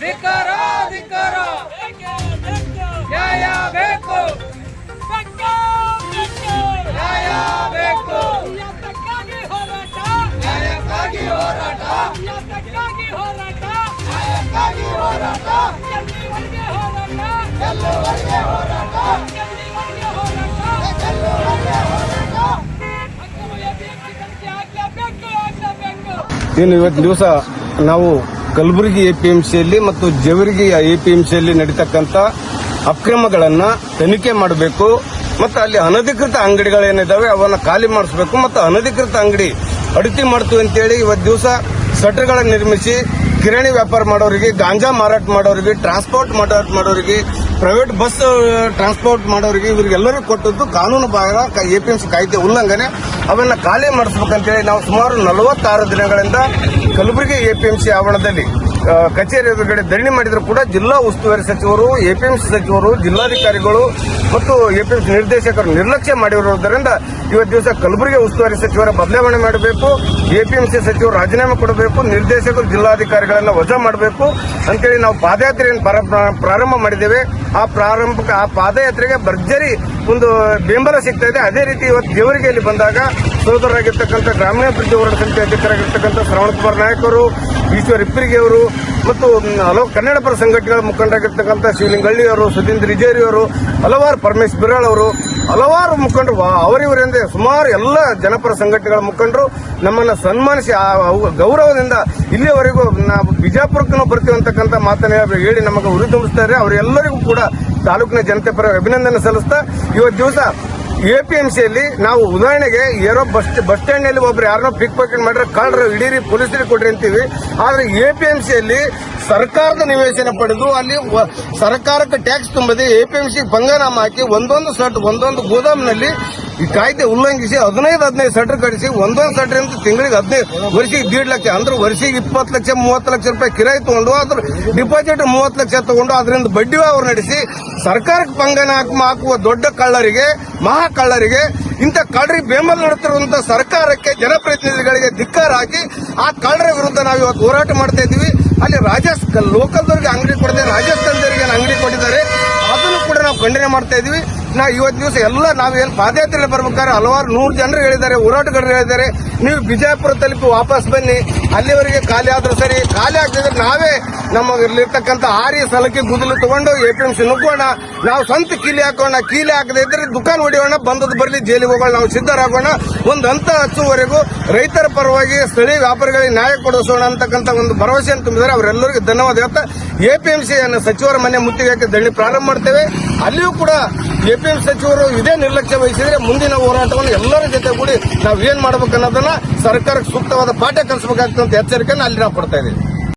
ಬೇಕೇ ಬೇಕು ನ್ಯಾಯ ಬೇಕು ಬೇಕೇ ಹೋರಾಟ. ನ್ಯಾಯಕ್ಕಾಗಿ ಹೋರಾಟ. ನಾವು ಹೋರಾಟ. ಎ ಹೋರಾಟ. ಎಲ್ಲಿವರೆಗೆ ಹೋರಾಟ. ಮತ್ತು ಹೋರಾಟ. ಎ ಪಿ ಎಂ ಸಿಯಲ್ಲಿ ನಡೀತಕ್ಕಂತ ಅಕ್ರಮಗಳನ್ನು ಇವತ್ತಿನ ದಿವಸ ನಾವು ಕಲಬುರಗಿ ಎಪಿಎಂಸಿಯಲ್ಲಿ ಮತ್ತು ಜೇವರ್ಗಿ ಎಪಿಎಂಸಿಯಲ್ಲಿ ನಡೀತಕ್ಕಂಥ ಅಕ್ರಮಗಳನ್ನ ತನಿಖೆ ಮಾಡಬೇಕು ಮತ್ತು ಅಲ್ಲಿ ಅನಧಿಕೃತ ಅಂಗಡಿಗಳೇನಿದ್ದಾವೆ ಅವನ್ನ ಖಾಲಿ ಮಾಡಿಸಬೇಕು ಮತ್ತು ಅನಧಿಕೃತ ಅಂಗಡಿ ಅಡಿಕೆ ಮಾಡ್ತೀವಿ ಅಂತೇಳಿ ಇವತ್ತು ದಿವಸ ಶಟರ್ಗಳನ್ನು ನಿರ್ಮಿಸಿ ಕಿರಾಣಿ ವ್ಯಾಪಾರ ಮಾಡೋರಿಗೆ, ಗಾಂಜಾ ಮಾರಾಟ ಮಾಡೋರಿಗೆ ಟ್ರಾನ್ಸ್ಪೋರ್ಟ್ ಮಾರಾಟ ಮಾಡೋರಿಗೆ ಪ್ರೈವೇಟ್ ಬಸ್ ಟ್ರಾನ್ಸ್ಪೋರ್ಟ್ ಮಾಡೋರಿಗೆ ಇವರಿಗೆಲ್ಲರಿಗೂ ಕೊಟ್ಟದ್ದು ಕಾನೂನು ಬಾಹಿರ ಸಿ ಕಾಯ್ದೆ ಉಲ್ಲಂಘನೆ. ಅವನ್ನ ಖಾಲಿ ಮಾಡಿಸ್ಬೇಕಂತೇಳಿ ನಾವು ಸುಮಾರು ನಲವತ್ತಾರು ದಿನಗಳಿಂದ ಕಲಬುರಗಿ ಸಿ ಆವರಣದಲ್ಲಿ ಕಚೇರಿ ಎದುರುಗಡೆ ಧರಣಿ ಮಾಡಿದ್ರು ಕೂಡ ಜಿಲ್ಲಾ ಉಸ್ತುವಾರಿ ಸಚಿವರು, ಎಪಿಎಂಸಿ ಸಚಿವರು, ಜಿಲ್ಲಾಧಿಕಾರಿಗಳು ಮತ್ತು ಎಪಿಎಂಸಿ ನಿರ್ದೇಶಕರು ನಿರ್ಲಕ್ಷ್ಯ ಮಾಡಿರುವುದರಿಂದ ಇವತ್ತು ದಿವಸ ಕಲಬುರಗಿ ಉಸ್ತುವಾರಿ ಸಚಿವರ ಬದಲಾವಣೆ ಮಾಡಬೇಕು, ಎಪಿಎಂಸಿ ಸಚಿವರು ರಾಜೀನಾಮೆ ಕೊಡಬೇಕು, ನಿರ್ದೇಶಕರು ಜಿಲ್ಲಾಧಿಕಾರಿಗಳನ್ನ ವಜಾ ಮಾಡಬೇಕು ಅಂತೇಳಿ ನಾವು ಪಾದಯಾತ್ರೆಯನ್ನು ಪ್ರಾರ- ಪ್ರಾರಂಭ ಮಾಡಿದ್ದೇವೆ. ಆ ಪ್ರಾರಂಭಕ್ಕೆ ಆ ಪಾದಯಾತ್ರೆಗೆ ಭರ್ಜರಿ ಒಂದು ಬೆಂಬಲ ಸಿಗ್ತಾ ಇದೆ ಅದೇ ರೀತಿ ಇವತ್ತು ದೇವರಿಗೆಯಲ್ಲಿ ಬಂದಾಗ ಸೋದರರಾಗಿರ್ತಕ್ಕಂಥ ಗ್ರಾಮೀಣಾಭಿವೃದ್ಧಿ ಹೋರಾಟ ಸಮಿತಿ ಅಧ್ಯಕ್ಷರಾಗಿರ್ತಕ್ಕಂಥ ಶ್ರವಣ್ ಕುಮಾರ್ ನಾಯಕರು ಈಶ್ವರ್ ಇಪ್ಪರಿಗೆ ಅವರು ಮತ್ತು ಹಲವು ಕನ್ನಡ ಪರ ಸಂಘಟನೆಗಳ ಮುಖಂಡರಾಗಿರ್ತಕ್ಕಂಥ ಶಿವಲಿಂಗಳ್ಳಿ ಅವರು, ಸುಧೀಂದ್ರ ಇಜೇರಿಯವರು ಹಲವಾರು ಪರಮೇಶ್ ಬಿರಾಳ್ ಅವರು, ಹಲವಾರು ಮುಖಂಡರು ಅವರಿವರಿಂದ ಸುಮಾರು ಎಲ್ಲ ಜನಪರ ಸಂಘಟನೆಗಳ ಮುಖಂಡರು ನಮ್ಮನ್ನು ಸನ್ಮಾನಿಸಿ, ಆ ಗೌರವದಿಂದ ಇಲ್ಲಿಯವರೆಗೂ ನಾವು ಬಿಜಾಪುರಕ್ಕೂ ಬರ್ತೀವಿ ಅಂತಕ್ಕಂಥ ಮಾತನ್ನ ಹೇಳಿ ನಮಗೆ ಉರಿದುಂಬಿಸ್ತಾರೆ ಅವರೆಲ್ಲರಿಗೂ ಕೂಡ ತಾಲೂಕಿನ ಜನತೆ ಪರ ಅಭಿನಂದನೆ ಸಲ್ಲಿಸ್ತಾ ಇವತ್ತು ದಿವಸ ಎಪಿಎಂಸಿಯಲ್ಲಿ ನಾವು ಉದಾಹರಣೆಗೆ ಏರೋ ಬಸ್ ಬಸ್ ಸ್ಟ್ಯಾಂಡ್ನಲ್ಲಿ ಒಬ್ರು ಯಾರನ್ನೋ ಪಿಕ್ ಪಾಕೆಟ್ ಮಾಡ್ರೆ ಕಳ್ಳರು ಹಿಡೀರಿ ಪೊಲೀಸರಿಗೆ ಕೊಡ್ರಿ ಅಂತೀವಿ. ಆದ್ರೆ ಎಪಿಎಂಸಿಯಲ್ಲಿ ಸರ್ಕಾರದ ನಿವೇಶನ ಪಡೆದು ಅಲ್ಲಿ ಸರ್ಕಾರಕ್ಕೆ ಟ್ಯಾಕ್ಸ್ ತುಂಬದೆ. ಎಪಿಎಂಸಿ ಭಂಗನಾಮ ಹಾಕಿ ಒಂದೊಂದು ಸಟ್, ಒಂದೊಂದು ಗೋದಾಮ್ನಲ್ಲಿ ಈ ಕಾಯ್ದೆ ಉಲ್ಲಂಘಿಸಿ ಹದಿನೈದು ಹದಿನೈದು ಸೆಟ್ರ್ ಕಡಿಸಿ ಒಂದೊಂದು ಸೆಟ್ರಿಂದ ತಿಂಗಳಿಗೆ ಹದಿನೈದು, ವರ್ಷಿಗೆ ದೀಡ್ ಲಕ್ಷ. ಅಂದ್ರೆ ವರ್ಷಿಗೆ ಇಪ್ಪತ್ತು ಲಕ್ಷ, ಮೂವತ್ತು ಲಕ್ಷ ರೂಪಾಯಿ ಕಿರಾಯಿ ತಗೊಂಡು ಅದ್ರ ಡಿಪಾಸಿಟ್ ಮೂವತ್ತು ಲಕ್ಷ ತಗೊಂಡು ಅದರಿಂದ ಬಡ್ಡಿ ವ್ಯವಹಾರ ನಡೆಸಿ ಸರ್ಕಾರಕ್ಕೆ ಪಂಗನ ಹಾಕುವ ದೊಡ್ಡ ಕಳ್ಳರಿಗೆ, ಮಹಾ ಕಳ್ಳರಿಗೆ, ಇಂಥ ಕಳ್ಳರಿ ಬೆಂಬಲ ನೀಡುತ್ತಿರುವಂತ ಸರ್ಕಾರಕ್ಕೆ ಜನಪ್ರತಿನಿಧಿಗಳಿಗೆ ಧಿಕ್ಕಾರ ಹಾಕಿ ಆ ಕಳ್ಳರ ವಿರುದ್ಧ ನಾವು ಇವತ್ತು ಹೋರಾಟ ಮಾಡ್ತಾ ಇದ್ದೀವಿ. ಅಲ್ಲಿ ರಾಜಸ್ಥಾನ ಲೋಕಲ್ದವರಿಗೆ ಅಂಗಡಿ ಕೊಡದೆ ರಾಜಸ್ಥಾನದವರಿಗೆ ಅಂಗಡಿ ಕೊಟ್ಟಿದ್ದಾರೆ, ಅದನ್ನು ಕೂಡ ನಾವು ಖಂಡನೆ ಮಾಡ್ತಾ ಇದೀವಿ ನಾ ಇವತ್ತು ದಿವಸ ಎಲ್ಲ ನಾವೇನು ಪಾದಯಾತ್ರೆಯಲ್ಲಿ ಬರ್ಬೇಕಾದ್ರೆ ಹಲವಾರು ನೂರು ಜನರು ಹೇಳಿದ್ದಾರೆ, ಹೋರಾಟಗಾರರು ಹೇಳಿದ್ದಾರೆ. ನೀವು ಬಿಜಾಪುರ ತಲುಪಿ ವಾಪಸ್ ಬನ್ನಿ. ಅಲ್ಲಿವರೆಗೆ ಖಾಲಿ ಆದ್ರೂ ಸರಿ. ಖಾಲಿ ಆಗ್ತಿದ್ರೆ ನಾವೇ ನಮ್ಮಲ್ಲಿರ್ತಕ್ಕಂಥ ಆರಿ ಸಲಕ್ಕೆ ಗುದಲು ತಗೊಂಡು ಎ ಪಿ ಎಂ ಸಿ ನುಗ್ಗೋಣ. ನಾವು ಸ್ವಂತ ಕೀಲಿ ಹಾಕೋಣ. ಕೀಲಿ ಹಾಕದೇ ಇದ್ರೆ ದುಕಾನ್ ಹೊಡಿಯೋಣ, ಬಂದದ್ದು ಬರಲಿ, ಜೈಲಿಗೆ ಹೋಗೋಣ. ನಾವು ಸಿದ್ಧರಾಗೋಣ. ಒಂದು ಹಂತ ಹಚ್ಚುವವರೆಗೂ ರೈತರ ಪರವಾಗಿ ಸ್ಥಳೀಯ ವ್ಯಾಪಾರಿಗಳಿಗೆ ನ್ಯಾಯ ಕೊಡಿಸೋಣ ಅಂತಕ್ಕಂಥ ಒಂದು ಭರವಸೆಯನ್ನು ತುಂಬಿದ್ದಾರೆ. ಅವರೆಲ್ಲರಿಗೂ ಧನ್ಯವಾದ. ಹೇಳ್ತಾ ಎಪಿಎಂಸಿ ಸಚಿವರ ಮನೆ ಮುತ್ತಿಗೆ ಹಾಕಿ ದಳ್ಳಿ ಪ್ರಾರಂಭ ಮಾಡ್ತೇವೆ. ಅಲ್ಲಿಯೂ ಕೂಡ ಎಪಿಎಂಸಿ ಸಚಿವರು ಇದೇ ನಿರ್ಲಕ್ಷ್ಯ ವಹಿಸಿದ್ರೆ ಮುಂದಿನ ಹೋರಾಟವನ್ನು ಎಲ್ಲರ ಜೊತೆ ಕೂಡಿ ನಾವು ಏನ್ ಮಾಡ್ಬೇಕು ಅನ್ನೋದನ್ನ ಸರ್ಕಾರಕ್ಕೆ ಸೂಕ್ತವಾದ ಪಾಠ ಕಲಿಸಬೇಕಾಗ್ತದೆ ಅಂತ ಎಚ್ಚರಿಕೆಯನ್ನು ಅಲ್ಲಿ ನಾವು ಕೊಡ್ತಾ ಇದ್ದೀವಿ.